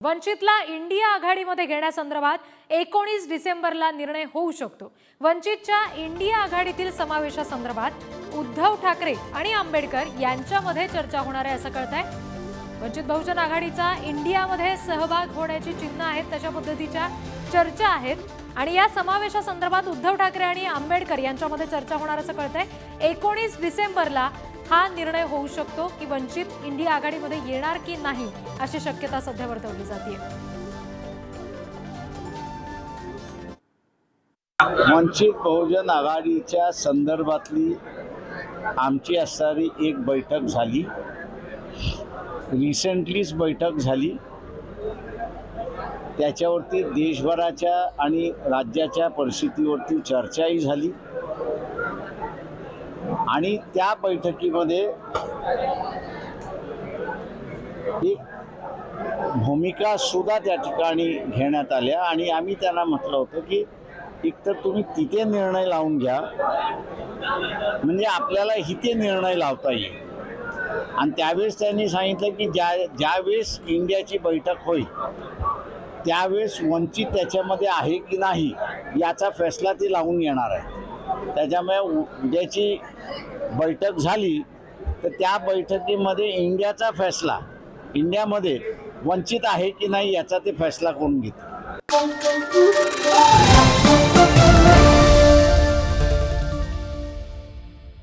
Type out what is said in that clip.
वंचितला India आघाडीमध्ये घेण्यासंदर्भात एकोणीस डिसेंबरला निर्णय होऊ शकतो. वंचितच्या इंडिया आघाडीतील समावेशासंदर्भात उद्धव ठाकरे आणि आंबेडकर यांच्यामध्ये चर्चा होणार आहे असं कळत आहे वंचित बहुजन आघाडीचा इंडियामध्ये सहभाग होण्याची चिन्ह आहेत तशा पद्धतीच्या चर्चा आहेत आणि या समावेशासंदर्भात उद्धव ठाकरे आणि आंबेडकर यांच्यामध्ये चर्चा होणार असं कळत आहे एकोणीस डिसेंबरला हा निर्णय होऊ शकतो की वंचित इंडिया आघाडीमध्ये येणार की नाही अशी शक्यता सध्या वर्तवली जाते वंचित बहुजन आघाडीच्या संदर्भातली आमची असणारी एक बैठक झाली. रिसेंटलीच बैठक झाली. त्याच्यावरती देशभराच्या आणि राज्याच्या परिस्थितीवरती चर्चाही झाली. आणि त्या बैठकीमध्ये एक भूमिका सुद्धा त्या ठिकाणी घेण्यात आल्या. आणि आम्ही त्यांना म्हटलं होतं की एकतर तुम्ही तिथे निर्णय लावून घ्या. म्हणजे आपल्याला इथे निर्णय लावता येईल. आणि त्यावेळेस त्यांनी सांगितलं की ज्या ज्यावेळेस इंडियाची बैठक होईल त्यावेळेस वंचित त्याच्यामध्ये आहे की नाही याचा फैसला ते लावून येणार आहे त्याच्यामुळे उ- उद्याची बैठक झाली तर त्या बैठकीमध्ये इंडियाचा फैसला इंडियामध्ये वंचित आहे की नाही याचा ते फैसला करून घेतील